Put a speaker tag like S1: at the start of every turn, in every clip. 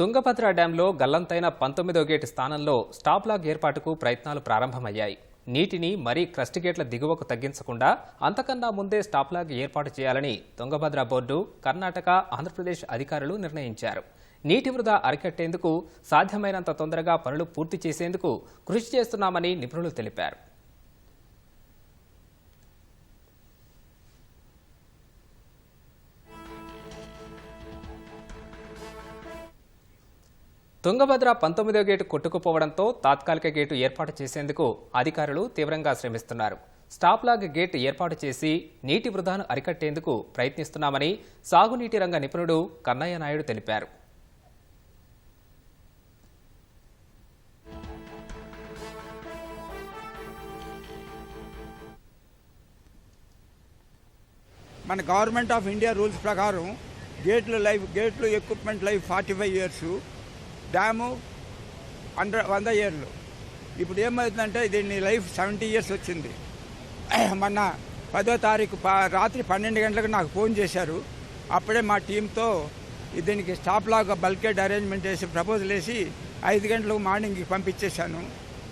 S1: తుంగభద్ర డ్యాంలో గల్లంతైన పంతొమ్మిదో గేటు స్థానంలో stop log ఏర్పాటుకు ప్రయత్నాలు ప్రారంభమయ్యాయి. నీటిని మరీ క్రస్ట్ గేట్ల దిగువకు తగ్గించకుండా అంతకన్నా ముందే స్టాప్ లాగ్ ఏర్పాటు చేయాలని తుంగభద్ర బోర్డు కర్ణాటక ఆంధ్రప్రదేశ్ అధికారులు నిర్ణయించారు. నీటి వృధా అరికట్టేందుకు సాధ్యమైనంత తొందరగా పనులు పూర్తి చేసేందుకు కృషి చేస్తున్నామని నిపుణులు తెలిపారు. తుంగభద్ర పంతొమ్మిదో గేటు కొట్టుకుపోవడంతో తాత్కాలిక గేటు ఏర్పాటు చేసేందుకు అధికారులు తీవ్రంగా శ్రమిస్తున్నారు. స్టాప్లాగ్ గేట్ ఏర్పాటు చేసి నీటి వృధాను అరికట్టేందుకు ప్రయత్నిస్తున్నామని సాగునీటి రంగ నిపుణుడు కన్నయ్య నాయుడు తెలిపారు.
S2: మన గవర్నమెంట్ ఆఫ్ ఇండియా రూల్స్ ప్రకారం గేట్లు లైఫ్ గేట్లు equipment life forty five years dam hundred వంద ఇయర్లు ఇప్పుడు ఏమవుతుందంటే దీన్ని లైఫ్ సెవెంటీ ఇయర్స్ వచ్చింది. మొన్న పదో తారీఖు ప- రాత్రి పన్నెండు గంటలకు నాకు ఫోన్ చేశారు. అప్పుడే మా టీంతో దీనికి స్టాప్ లాగా బల్కెడ్ అరేంజ్మెంట్ చేసి ప్రపోజల్ వేసి ఐదు గంటలకు మార్నింగ్కి పంపించేశాను.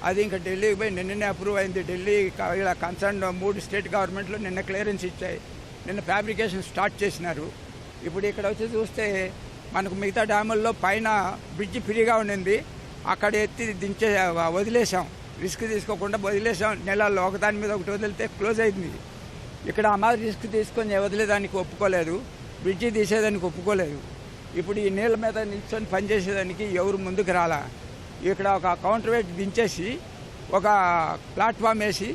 S2: అది ఇంకా ఢిల్లీకి పోయి నిన్ననే అప్రూవ్ అయింది. ఢిల్లీ ఇలా కన్సర్న్ మూడు స్టేట్ గవర్నమెంట్లు నిన్న క్లియరెన్స్ ఇచ్చాయి. నిన్న ఫ్యాబ్రికేషన్ స్టార్ట్ చేసినారు. ఇప్పుడు ఇక్కడ వచ్చి చూస్తే మనకు మిగతా డ్యాముల్లో పైన బ్రిడ్జి ఫ్రీగా ఉండింది. అక్కడ ఎత్తి దించే వదిలేసాం రిస్క్ తీసుకోకుండా వదిలేసాం నెలల్లో ఒకదాని మీద ఒకటి వదిలితే క్లోజ్ అయింది. ఇక్కడ ఆ రిస్క్ తీసుకొని వదిలేదానికి ఒప్పుకోలేదు. బ్రిడ్జి తీసేదానికి ఒప్పుకోలేదు. ఇప్పుడు ఈ నీళ్ళ మీద నిల్చొని పనిచేసేదానికి ఎవరు ముందుకు రాలా? ఇక్కడ ఒక కౌంటర్ వెయిట్ దించేసి ఒక ప్లాట్ఫామ్ వేసి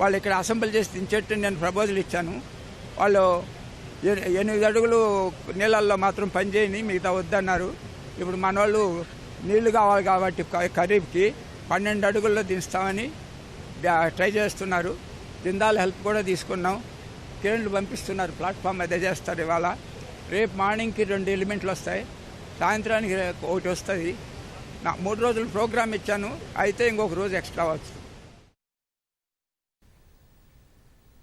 S2: వాళ్ళు ఇక్కడ అసెంబ్లీ చేసి దించేట్టు నేను ప్రపోజల్ ఇచ్చాను. వాళ్ళు ఎనిమిది అడుగులు నీళ్ళల్లో మాత్రం పనిచేయని మిగతా వద్దన్నారు. ఇప్పుడు మన వాళ్ళు నీళ్ళు కావాలి కాబట్టి ఖరీఫ్కి పన్నెండు అడుగుల్లో దించుతామని ట్రై చేస్తున్నారు. జిందాల్ హెల్ప్ కూడా తీసుకున్నాం. క్రేన్లు పంపిస్తున్నారు. ప్లాట్ఫామ్ అదే చేస్తారు ఇవాళ. రేపు మార్నింగ్కి రెండు ఎలిమెంట్లు వస్తాయి. సాయంత్రానికి ఒకటి వస్తుంది. నా మూడు రోజులు ప్రోగ్రామ్ ఇచ్చాను. అయితే ఇంకొక రోజు ఎక్స్ట్రా వచ్చు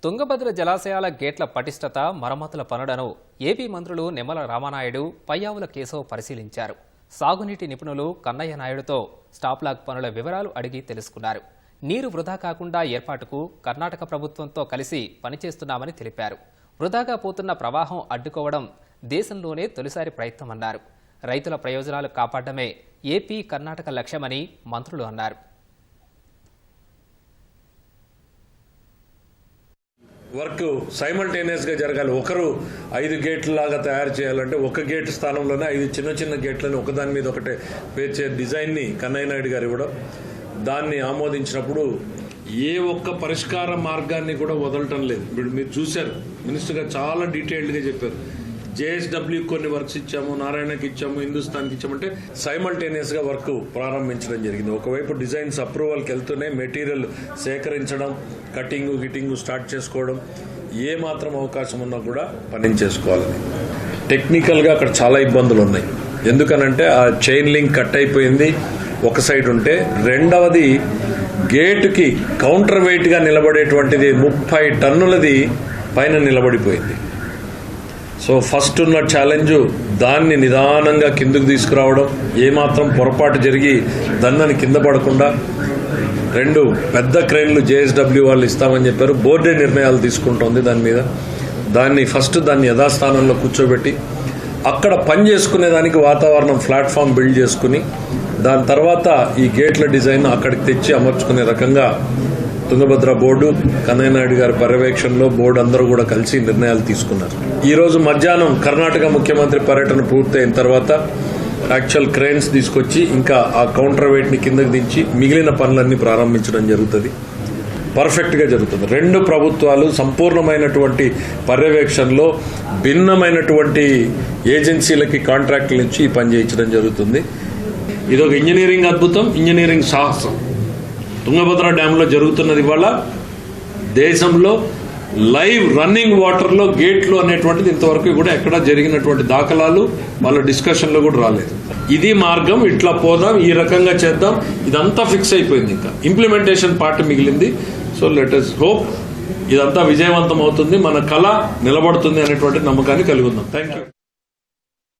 S1: తుంగభద్ర జలాశయాల గేట్ల పటిష్టత మరమ్మతుల పనులను ఏపీ మంత్రులు నిమ్మల రామానాయుడు పయ్యావుల కేశవ్ పరిశీలించారు. సాగునీటి నిపుణులు కన్నయ్య నాయుడుతో స్టాప్లాగ్ పనుల వివరాలు అడిగి తెలుసుకున్నారు. నీరు వృధా కాకుండా ఏర్పాటుకు కర్ణాటక ప్రభుత్వంతో కలిసి పనిచేస్తున్నామని తెలిపారు. వృధాగా పోతున్న ప్రవాహం అడ్డుకోవడం దేశంలోనే తొలిసారి ప్రయత్నమన్నారు. రైతుల ప్రయోజనాలు కాపాడమే ఏపీ కర్ణాటక లక్ష్యమని మంత్రులు అన్నారు.
S3: వర్క్ సైమల్టేనియస్గా జరగాలి. ఒకరు ఐదు గేట్ల లాగా తయారు చేయాలంటే ఒక గేట్ స్థానంలోనే ఐదు చిన్న చిన్న గేట్లను ఒకదాని మీద ఒకటే పేర్చే డిజైన్ని కన్నయ్య నాయుడు గారు ఇవ్వడం. దాన్ని ఆమోదించినప్పుడు ఏ ఒక్క పరిష్కార మార్గాన్ని కూడా వదలటం లేదు. ఇప్పుడు మీరు చూశారు. మినిస్టర్ గారు చాలా డీటెయిల్డ్గా చెప్పారు. జేఎస్డబ్ల్యూ కొన్ని వర్క్స్ ఇచ్చాము నారాయణకి ఇచ్చాము హిందుస్థాన్కి ఇచ్చామంటే సైమల్టేనియస్గా వర్క్ ప్రారంభించడం జరిగింది. ఒకవైపు డిజైన్స్ అప్రూవల్కి వెళ్తూనే మెటీరియల్ సేకరించడం కటింగ్ గిటింగ్ స్టార్ట్ చేసుకోవడం ఏ మాత్రం అవకాశం ఉన్నా కూడా పని చేసుకోవాలని. టెక్నికల్గా అక్కడ చాలా ఇబ్బందులు ఉన్నాయి. ఎందుకనంటే ఆ చైన్ లింక్ కట్ అయిపోయింది. ఒక సైడ్ ఉంటే రెండవది గేటుకి కౌంటర్ వెయిట్గా నిలబడేటువంటిది ముప్పై టన్నులది పైన నిలబడిపోయింది. సో ఫస్ట్ ఉన్న ఛాలెంజ్ దాన్ని నిదానంగా కిందకు తీసుకురావడం ఏమాత్రం పొరపాటు జరిగి దన్నని కింద పడకుండా రెండు పెద్ద క్రెయిన్లు జేఎస్డబ్ల్యూ వాళ్ళు ఇస్తామని చెప్పారు. బోర్డే నిర్ణయాలు తీసుకుంటోంది దాని మీద. దాన్ని ఫస్ట్ దాన్ని యథాస్థానంలో కూర్చోబెట్టి అక్కడ పని చేసుకునే దానికి వాతావరణం ప్లాట్ఫామ్ బిల్డ్ చేసుకుని దాని తర్వాత ఈ గేట్ల డిజైన్ అక్కడికి తెచ్చి అమర్చుకునే రకంగా తుంగభద్ర బోర్డు కన్నయ్యనాయుడు గారి పర్యవేక్షణలో బోర్డు అందరూ కూడా కలిసి నిర్ణయాలు తీసుకున్నారు. ఈ రోజు మధ్యాహ్నం కర్ణాటక ముఖ్యమంత్రి పర్యటన పూర్తయిన తర్వాత యాక్చువల్ క్రేన్స్ తీసుకొచ్చి ఇంకా ఆ కౌంటర్ వెయిట్ని దించి మిగిలిన పనులన్నీ ప్రారంభించడం జరుగుతుంది. పర్ఫెక్ట్గా జరుగుతుంది. రెండు ప్రభుత్వాలు సంపూర్ణమైనటువంటి పర్యవేక్షణలో భిన్నమైనటువంటి ఏజెన్సీలకి కాంట్రాక్టులు ఇచ్చి ఈ పని చేయించడం జరుగుతుంది. ఇది ఒక ఇంజనీరింగ్ అద్భుతం ఇంజనీరింగ్ సాహసం. తుంగభద్ర డ్యాంలో జరుగుతున్నది ఇవాళ. దేశంలో లైవ్ రన్నింగ్ వాటర్లో గేట్లు అనేటువంటిది ఇంతవరకు కూడా ఎక్కడ జరిగినటువంటి దాఖలాలు వాళ్ళ డిస్కషన్లో కూడా రాలేదు. ఇది మార్గం ఇట్లా పోదాం ఈ రకంగా చేద్దాం ఇదంతా ఫిక్స్ అయిపోయింది ఇంకా. ఇంప్లిమెంటేషన్ పార్ట్ మిగిలింది. సో లెట్ అస్ హోప్ ఇదంతా విజయవంతం అవుతుంది మన కళ నిలబడుతుంది అనేటువంటి నమ్మకాన్ని కలిగి ఉందాం థ్యాంక్ యూ